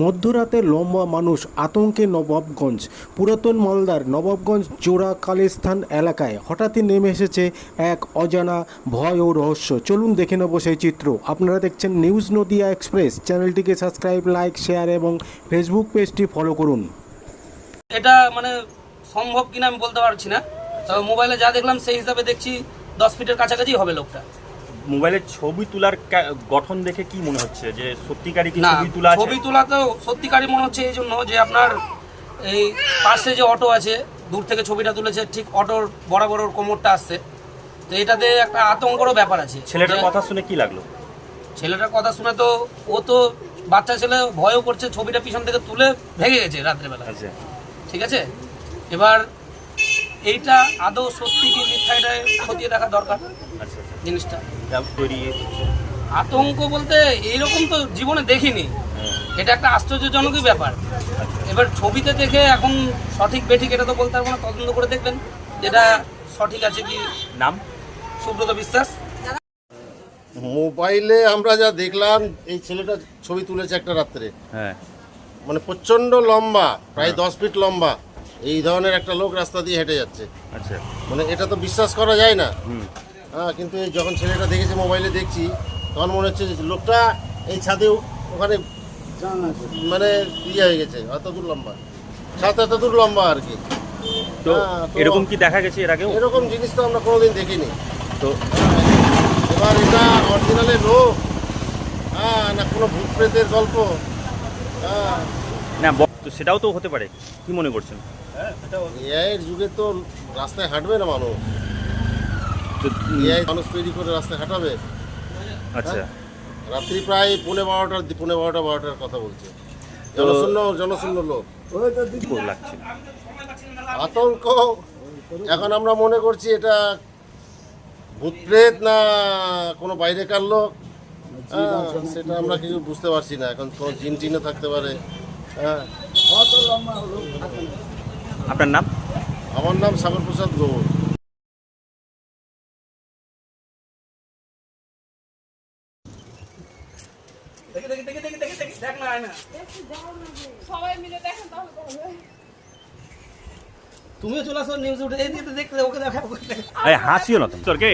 মধ্যরাতে লম্বা মানুষ আতঙ্কে নবাবগঞ্জ, পুরাতন মালদার নবাবগঞ্জ জোড়া কালিস্থান এলাকায় হঠাৎই নেমে এসেছে এক অজানা ভয় ও রহস্য। চলুন দেখে নেব সেই চিত্র। আপনারা দেখছেন নিউজ নদিয়া এক্সপ্রেস। চ্যানেলটিকে সাবস্ক্রাইব, লাইক, শেয়ার এবং ফেসবুক পেজটি ফলো করুন। এটা মানে সম্ভব কিনা আমি বলতে পারছি না। তবে মোবাইলে যা দেখলাম সেই হিসাবে দেখছি দশ ফিটের কাছাকাছি হবে লোকটা। মোবাইলে ছবি তোলার গঠন দেখে কি মনে হচ্ছে? যে সত্যিকারই কি ছবি তোলা আছে? ছবি তোলা তো সত্যিকারই মনে হচ্ছে এই জন্য যে আপনার এই পাশে যে অটো আছে দূর থেকে ছবিটা তুলেছে ঠিক অটোর বরাবর ওর কোমরটা আসছে। তো এটাতে একটা আতঙ্করও ব্যাপার আছে। ছেলেটার কথা শুনে কি লাগল? ছেলেটার কথা শুনে তো ও তো বাচ্চা ছেলে ভয়ও করছে ছবিটা পিছন থেকে তুলে ভেঙে গেছে রাত্রেবেলা। আচ্ছা। ঠিক আছে? এবার এইটা আদৌ সত্যি কি মিথ্যা এটা খতিয়ে দেখা দরকার? আচ্ছা আচ্ছা। জিনিসটা। তৈরি আতঙ্ক বলতে এইরকম তো জীবনে দেখিনি। এটা একটা আশ্চর্যজনকই ব্যাপার। এবার ছবিতে দেখে এখন সঠিক বেঠিক এটা তো বলতে পারব না তদন্ত করে দেখবেন যেটা সঠিক আছে কি। নাম? সুব্রত বিশ্বাস। মোবাইলে আমরা যা দেখলাম এই ছেলেটা ছবি তুলেছে একটা রাত্রে। হ্যাঁ। মানে প্রচণ্ড লম্বা প্রায় দশ ফিট লম্বা। এই ধরনের একটা লোক রাস্তা দিয়ে হেঁটে যাচ্ছে। আচ্ছা। মানে এটা তো বিশ্বাস করা যায় না। হ্যাঁ কিন্তু এই যখন ছেলেটা দেখেছে মোবাইলে দেখছি তখন মনে হচ্ছে যে লোকটা এই ছাদে ওখানে মানে ইয়ে হয়ে গেছে অত দূর লম্বা। ছাদ এত দূর লম্বা আর কি। তো হ্যাঁ, এরকম কি দেখা গেছে এর আগে এরকম জিনিস তো আমরা কোনোদিন দেখিনি। তো এবার এটা অরিজিনালের লোক। হ্যাঁ না কোনো ভূত প্রেতের গল্প। হ্যাঁ। না সেটাও তো হতে পারে। কি মনে করছেন? এআইয়ের যুগে তো রাস্তায় হাঁটবে না মানুষ। এআই মানুষ তৈরি করে রাস্তায় হাঁটাবে। আচ্ছা। রাত্রি প্রায় পৌনে বারোটার পৌনে বারোটা বারোটার কথা বলছে। জনশূন্য জনশূন্য লোক। লাগছে? আতঙ্ক। এখন আমরা মনে করছি এটা ভূত প্রেত না কোনো বাইরেকার লোক। হ্যাঁ, সেটা আমরা কিছু বুঝতে পারছি না। এখন কোনো জিন টিনও থাকতে পারে। হ্যাঁ। আপনার নাম? আমার নাম সাগর প্রসাদ গৌর। দেখি দেখি দেখি দেখি দেখি দেখি দেখ না আয় না। সবাই মিলে দেখেন তাহলে তো চলে আসো নিউজ উঠে এই দিকে দেখতে ওকে হাসিও না তুমি। তোর কে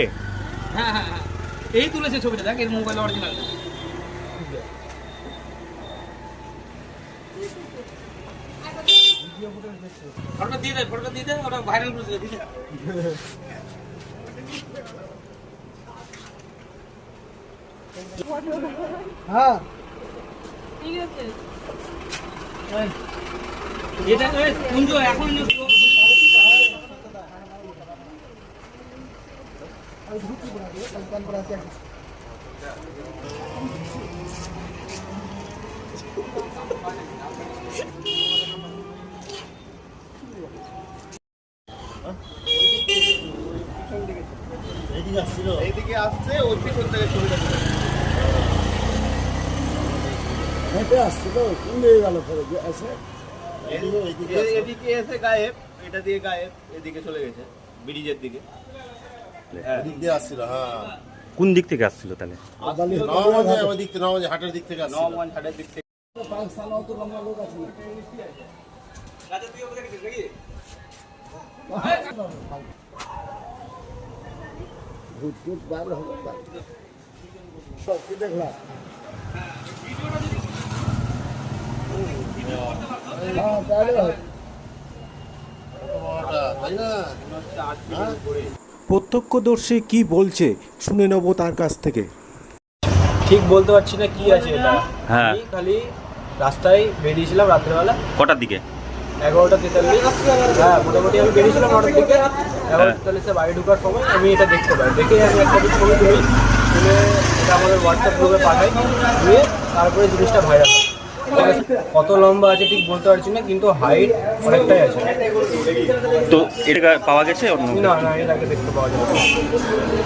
হ্যাঁ হ্যাঁ হ্যাঁ। এই তুলেছে ছবিটা দেখ এর মোবাইল অরিজিনাল ফটোটা দিয়ে দে ফটোটা দিয়ে দে ওটা ভাইরাল করে ঠিক আছে। এটা কুঞ্জ এখন এইদিকে আসছে ওই পিছন থেকে ছবিটা এ- এদিকে এসে গায়েব এটা দিয়ে গায়েব এদিকে চলে গেছে ব্রিজের দিকে। এদিক দিয়ে আসছিল হ্যাঁ। কোন দিক থেকে আসছিল তাহলে? দিক থেকে। হাটের দিক থেকে আসছিল। দিক থেকে। তাই না প্রত্যক্ষদর্শী কি বলছে শুনে নেব তার কাছ থেকে। ঠিক বলতে পারছি না কি আছে এটা। হ্যাঁ। খালি রাস্তায় বেরিয়েছিলাম রাত্রেবেলা। কটার দিকে? এগারোটা তেতাল্লিশ। হ্যাঁ মোটামুটি আমি বেরিয়েছিলাম নটার দিকে। এগারোটা তেতাল্লিশে বাড়ি ঢোকার সময় আমি এটা দেখতে পাই। দেখে আমি একটা ছবি তুলি তুলে এটা আমাদের হোয়াটসঅ্যাপ গ্রুপে পাঠাই দিয়ে তারপরে জিনিসটা ভাইরাল কত লম্বা আছে ঠিক বলতে পারছি না কিন্তু হাইট অনেকটাই আছে। তো এটা পাওয়া গেছে না না এটাকে দেখতে পাওয়া যাবে। না।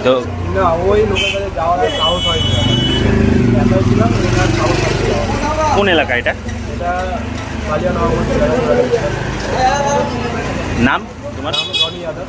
তো না ওই লোকের কাছে যাওয়ার সাহস হয়নি যাওয়ার। কোন এলাকা এটা? এটা নাম তোমার? নাম রনি যাদব।